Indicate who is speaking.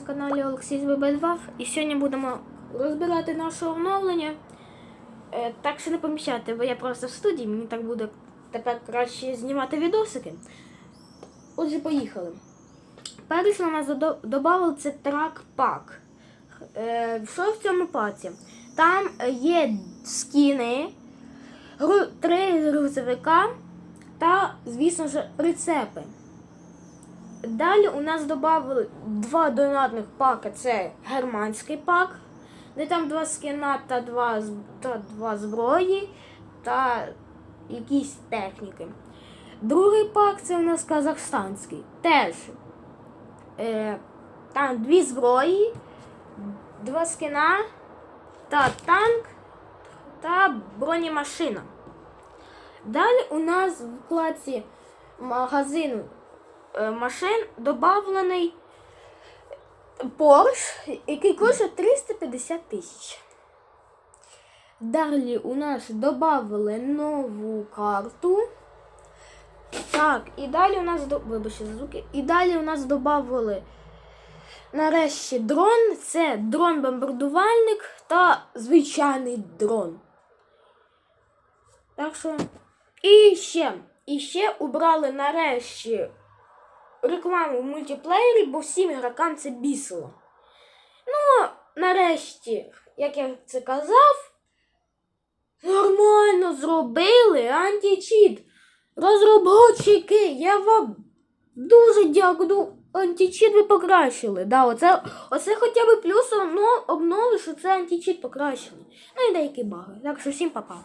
Speaker 1: на каналі Олексій з ВБ2 і сьогодні будемо розбирати наше оновлення. Е, так що не поміщати, бо я просто в студії, мені так буде тепер краще знімати відосики. Отже, поїхали. Перше у нас додали це трак пак. Е, що в цьому паці? Там є скіни, три грузовика та, звісно ж, прицепи. Далі у нас додали два донатних пака. Це германський пак, де там два скіна та два, та два зброї та якісь техніки. Другий пак це у нас казахстанський. Теж е, там дві зброї, два скіна та танк та бронемашина. Далі у нас в вкладці магазину машин додавлений Porsche, який коштує 350 тисяч. Далі у нас додали нову карту. Так, і далі у нас. Вибачте звуки. І далі у нас додали нарешті дрон. Це дрон-бомбардувальник та звичайний дрон. Так що. І ще, і ще убрали нарешті рекламу в мультиплеєрі, бо всім ігрокам це бісило. Ну, нарешті, як я це казав, нормально зробили античіт. Розробники, я вам дуже дякую. Античіт ви покращили. Да, оце, оце хоча б плюс обно- обнови, що це античіт покращили. Ну і деякі баги. Так що всім па-па.